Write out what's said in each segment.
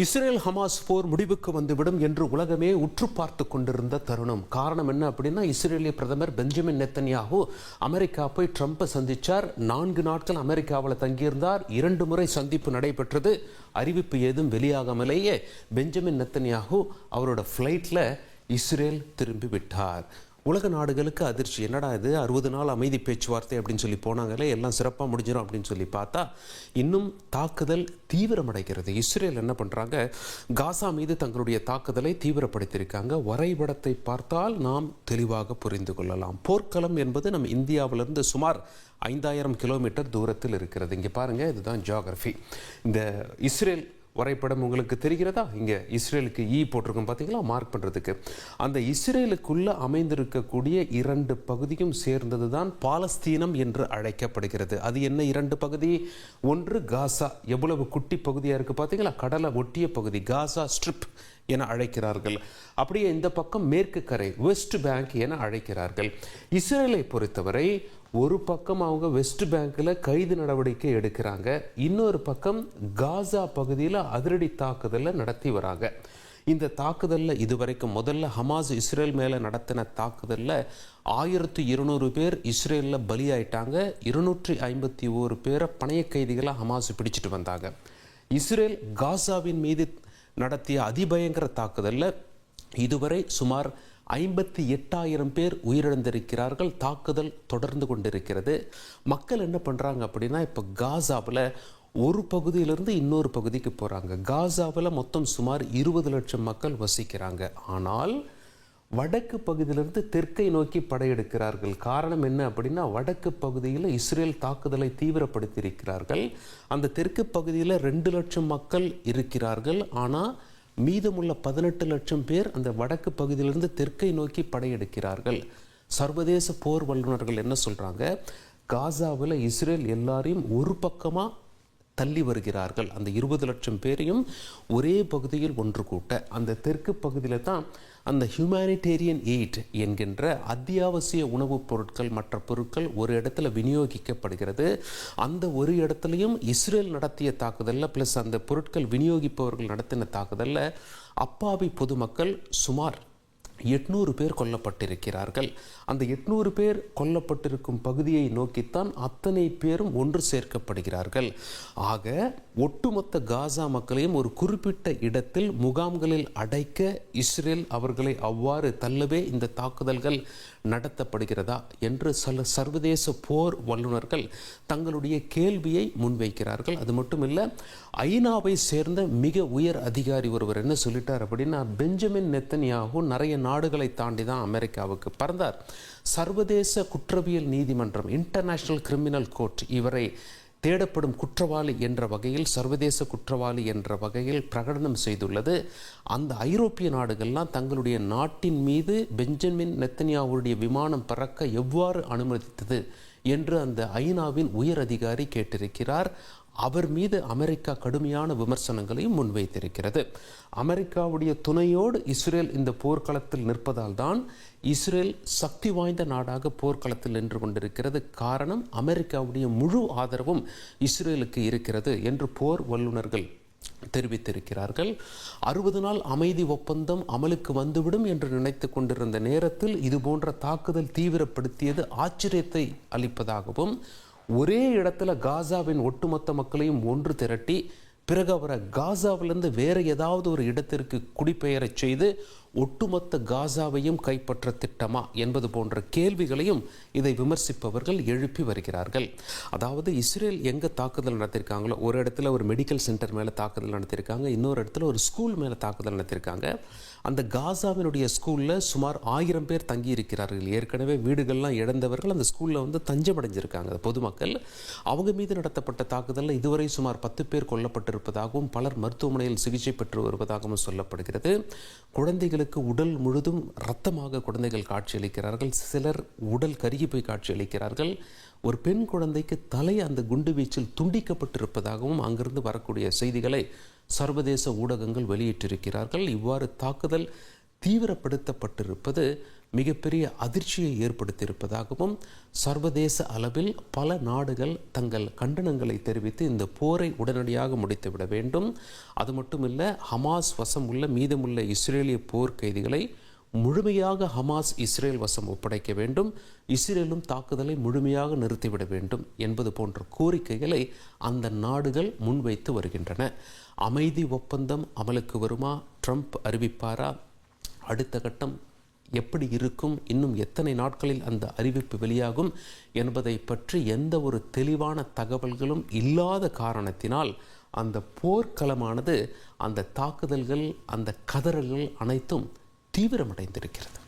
Israel Hamas போர் முடிவுக்கு வந்துவிடும் என்று உலகமே உற்று பார்த்து கொண்டிருந்த தருணம். காரணம் என்ன அப்படின்னா இஸ்ரேலிய பிரதமர் பெஞ்சமின் நெத்தன்யாகு அமெரிக்கா போய் ட்ரம்ப்பை சந்தித்தார் நான்கு நாட்கள் அமெரிக்காவில் தங்கியிருந்தார். இரண்டு முறை சந்திப்பு நடைபெற்றது. அறிவிப்பு ஏதும் வெளியாகாமலேயே பெஞ்சமின் நெத்தன்யாகு அவரோட ஃப்ளைட்டில் இஸ்ரேல் திரும்பி விட்டார் உலக நாடுகளுக்கு அதிர்ச்சி. என்னடா இது? அறுபது நாள் அமைதி பேச்சுவார்த்தை அப்படின்னு சொல்லி போனாங்களே எல்லாம் சிறப்பாக முடிஞ்சிடும் அப்படின்னு சொல்லி பார்த்தா இன்னும் தாக்குதல் தீவிரமடைகிறது. இஸ்ரேல் என்ன பண்ணுறாங்க காசா மீது தங்களுடைய தாக்குதலை தீவிரப்படுத்தியிருக்காங்க. வரைபடத்தை பார்த்தால் நாம் தெளிவாக புரிந்து கொள்ளலாம். போர்க்களம் என்பது நம் இந்தியாவிலிருந்து சுமார் ஐந்தாயிரம் கிலோமீட்டர் தூரத்தில் இருக்கிறது. இங்கே பாருங்கள் இதுதான் ஜியாகிரஃபி இந்த இஸ்ரேல் வரைபடம் உங்களுக்கு தெரிகிறதா? இங்கே இஸ்ரேலுக்கு e ஈ போட்டிருக்கோம் பார்த்தீங்களா மார்க் பண்ணுறதுக்கு அந்த இஸ்ரேலுக்குள்ளே அமைந்திருக்கக்கூடிய இரண்டு பகுதியும் சேர்ந்தது தான் பாலஸ்தீனம் என்று அழைக்கப்படுகிறது. அது என்ன இரண்டு பகுதி? ஒன்று காசா. எவ்வளவு குட்டி பகுதியாக இருக்குது பார்த்தீங்களா கடலை ஒட்டிய பகுதி. காசா ஸ்ட்ரிப் என அழைக்கிறார்கள். அப்படியே இந்த பக்கம் மேற்கு கரை வெஸ்ட் பேங்க் என அழைக்கிறார்கள். இஸ்ரேலை பொறுத்தவரை ஒரு பக்கம் அவங்க வெஸ்ட் பேங்க்கில் கைது நடவடிக்கை எடுக்கிறாங்க. இன்னொரு பக்கம் காசா பகுதியில் அதிரடி தாக்குதலை நடத்தி வராங்க. இந்த தாக்குதலில் இதுவரைக்கும் முதல்ல ஹமாஸ் இஸ்ரேல் மேலே நடத்தின தாக்குதலில் ஆயிரத்தி இருநூறு பேர் இஸ்ரேலில் பலியாயிட்டாங்க. இருநூற்றி ஐம்பத்தி ஓரு பேரை பணைய கைதிகளை ஹமாஸ் பிடிச்சிட்டு வந்தாங்க. இஸ்ரேல் காசாவின் மீது நடத்திய அதிபயங்கர தாக்குதலில். இதுவரை சுமார் ஐம்பத்தி எட்டாயிரம் பேர் உயிரிழந்திருக்கிறார்கள். தாக்குதல் தொடர்ந்து கொண்டிருக்கிறது. மக்கள் என்ன பண்ணுறாங்க அப்படின்னா இப்போ காசாவில் ஒரு பகுதியிலிருந்து இன்னொரு பகுதிக்கு போகிறாங்க காசாவில் மொத்தம் சுமார் இருபது லட்சம் மக்கள் வசிக்கிறாங்க. ஆனால் வடக்கு பகுதியிலிருந்து தெற்கை நோக்கி படையெடுக்கிறார்கள். காரணம் என்ன அப்படின்னா வடக்கு பகுதியில் இஸ்ரேல் தாக்குதலை தீவிரப்படுத்தியிருக்கிறார்கள். அந்த தெற்கு பகுதியில் ரெண்டு லட்சம் மக்கள் இருக்கிறார்கள். ஆனால் மீதமுள்ள பதினெட்டு லட்சம் பேர் அந்த வடக்கு பகுதியிலிருந்து தெற்கை நோக்கி படையெடுக்கிறார்கள். சர்வதேச போர் வல்லுநர்கள் என்ன சொல்கிறாங்க காசாவில் இஸ்ரேல் எல்லாரையும் ஒரு பக்கமாக தள்ளி வருகிறார்கள். அந்த இருபது லட்சம் பேரையும் ஒரே பகுதியில் ஒன்று கூட்ட அந்த தெற்கு பகுதியில் தான் அந்த ஹியூமானிடேரியன் எய்ட் என்கின்ற அத்தியாவசிய உணவுப் பொருட்கள் மற்ற பொருட்கள் ஒரு இடத்துல விநியோகிக்கப்படுகிறது. அந்த ஒரு இடத்துலையும் இஸ்ரேல் நடத்திய தாக்குதலில் ப்ளஸ் அந்த பொருட்கள் விநியோகிப்பவர்கள் நடத்தின தாக்குதலில் அப்பாவி பொதுமக்கள் சுமார் எட்நூறு பேர் கொல்லப்பட்டிருக்கிறார்கள். அந்த எட்நூறு பேர் கொல்லப்பட்டிருக்கும் பகுதியை நோக்கித்தான் அத்தனை பேரும் ஒன்று சேர்க்கப்படுகிறார்கள். ஆக ஒட்டுமொத்த காசா மக்களையும் ஒரு குறிப்பிட்ட இடத்தில் முகாம்களில் அடைக்க இஸ்ரேல் அவர்களை அவ்வாறு தள்ளவே இந்த தாக்குதல்கள் நடத்தப்படுகிறதா என்று சில சர்வதேச போர் வல்லுநர்கள் தங்களுடைய கேள்வியை முன்வைக்கிறார்கள். அது மட்டும் இல்லை ஐநாவை சேர்ந்த மிக உயர் அதிகாரி ஒருவர் என்ன சொல்லிட்டார் அப்படின்னா பெஞ்சமின் நெத்தனியாகவும் நிறைய நாடுகளை தாண்டி தான் அமெரிக்காவுக்கு பறந்தார். சர்வதேச குற்றவியல் நீதிமன்றம் இன்டர்நேஷனல் கிரிமினல் கோர்ட் இவரை தேடப்படும் குற்றவாளி என்ற வகையில் சர்வதேச குற்றவாளி என்ற வகையில் பிரகடனம் செய்துள்ளது. அந்த ஐரோப்பிய நாடுகள்லாம் தங்களுடைய நாட்டின் மீது பெஞ்சமின் நெத்தன்யாவுடைய விமானம் பறக்க எவ்வாறு அனுமதித்தது என்று அந்த ஐநாவின் உயர் அதிகாரி கேட்டிருக்கிறார். அவர் மீது அமெரிக்கா கடுமையான விமர்சனங்களையும் முன்வைத்திருக்கிறது. அமெரிக்காவுடைய துணையோடு இஸ்ரேல் இந்த போர்க்களத்தில் நிற்பதால் தான் இஸ்ரேல் சக்தி வாய்ந்த நாடாக போர்க்களத்தில் நின்று கொண்டிருக்கிறது. காரணம் அமெரிக்காவுடைய முழு ஆதரவும் இஸ்ரேலுக்கு இருக்கிறது என்று போர் வல்லுநர்கள் தெரிவித்திருக்கிறார்கள். அறுபது நாள் அமைதி ஒப்பந்தம் அமலுக்கு வந்துவிடும் என்று நினைத்து கொண்டிருந்த நேரத்தில் இது போன்ற தாக்குதல் தீவிரப்படுத்தியது ஆச்சரியத்தை அளிப்பதாகவும் ஒரே இடத்துல காசாவின் ஒட்டுமொத்த மக்களையும் ஒன்று திரட்டி பிறகு அவரை காசாவிலிருந்து வேறு ஏதாவது ஒரு இடத்திற்கு குடிபெயரச் செய்து ஒட்டுமொத்த காசாவையும் கைப்பற்ற திட்டமா என்பது போன்ற கேள்விகளையும் இதை விமர்சிப்பவர்கள் எழுப்பி வருகிறார்கள். அதாவது இஸ்ரேல் எங்கே தாக்குதல் நடத்தியிருக்காங்களோ ஒரு இடத்துல ஒரு மெடிக்கல் சென்டர் மேலே தாக்குதல் நடத்தியிருக்காங்க இன்னொரு இடத்துல ஒரு ஸ்கூல் மேலே தாக்குதல் நடத்தியிருக்காங்க அந்த காசாவினுடைய ஸ்கூலில் சுமார் ஆயிரம் பேர் தங்கி இருக்கிறார்கள் ஏற்கனவே வீடுகள்லாம் இழந்தவர்கள் அந்த ஸ்கூலில் வந்து தஞ்சமடைஞ்சிருக்காங்க. பொதுமக்கள் அவங்க மீது நடத்தப்பட்ட தாக்குதலில் இதுவரை சுமார் பத்து பேர் கொல்லப்பட்டிருப்பதாகவும் பலர் மருத்துவமனையில் சிகிச்சை பெற்று வருவதாகவும் சொல்லப்படுகிறது. குழந்தைகள் குழந்தைகளுக்கு உடல் முழுதும் ரத்தமாக குழந்தைகள் காட்சியளிக்கிறார்கள். சிலர் உடல் கருகி போய் காட்சியளிக்கிறார்கள். ஒரு பெண் குழந்தைக்கு தலை அந்த குண்டு வீச்சில் துண்டிக்கப்பட்டிருப்பதாகவும் அங்கிருந்து வரக்கூடிய செய்திகளை சர்வதேச ஊடகங்கள் வெளியிட்டிருக்கிறார்கள். இவ்வாறு தாக்குதல் தீவிரப்படுத்தப்பட்டிருப்பது மிகப்பெரிய அதிர்ச்சியை ஏற்படுத்தியிருப்பதாகவும் சர்வதேச அளவில் பல நாடுகள் தங்கள் கண்டனங்களை தெரிவித்து இந்த போரை உடனடியாக முடித்துவிட வேண்டும். அது மட்டுமில்ல ஹமாஸ் வசம் உள்ள மீதமுள்ள இஸ்ரேலிய போர் கைதிகளை முழுமையாக ஹமாஸ் இஸ்ரேல் வசம் ஒப்படைக்க வேண்டும். இஸ்ரேலும் தாக்குதலை முழுமையாக நிறுத்திவிட வேண்டும் என்பது போன்ற கோரிக்கைகளை அந்த நாடுகள் முன்வைத்து வருகின்றன. அமைதி ஒப்பந்தம் அமலுக்கு வருமா? ட்ரம்ப் அறிவிப்பாரா? அடுத்த கட்டம் எப்படி இருக்கும் இன்னும் எத்தனை நாட்களில் அந்த அறிவிப்பு வெளியாகும் என்பதை பற்றி எந்த ஒரு தெளிவான தகவல்களும் இல்லாத காரணத்தினால் அந்த போர்க்களமானது அந்த தாக்குதல்கள் அந்த கதறல்கள் அனைத்தும் தீவிரமடைந்திருக்கிறது.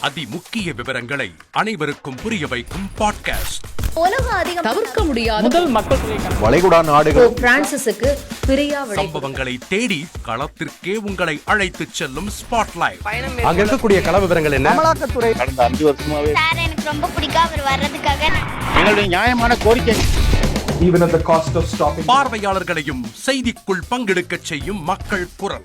அதி முக்கிய விவரங்களை அனைவருக்கும் புரிய வைக்கும் பாட்காஸ்ட். உலக அதிகம் தவிர்க்க முடியாத முதல் மக்கள். வளைகுடா நாடுகள். பிரான்சிஸுக்கு பிரியா சம்பவங்களை தேடி களத்திற்கே உங்களை அழைத்துச் செல்லும் ஸ்பாட்லைட். அங்க இருக்கக்கூடிய கள விவரங்கள் என்ன? அமலாக்கத்துறை கடந்த அஞ்சு வருஷமாவே சார் எனக்கு ரொம்ப பிடிக்கும் அவர் வர்றதுக்காக. எங்களுடைய நியாயமான கோரிக்கை. Even at the cost of stopping. பார்வையாளர்களையும் செய்திக்குள் பங்கெடுக்கச் செய்யும் மக்கள் குரல்.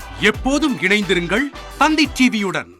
எப்போதும் இணைந்திருங்கள் தந்தி டிவியுடன்.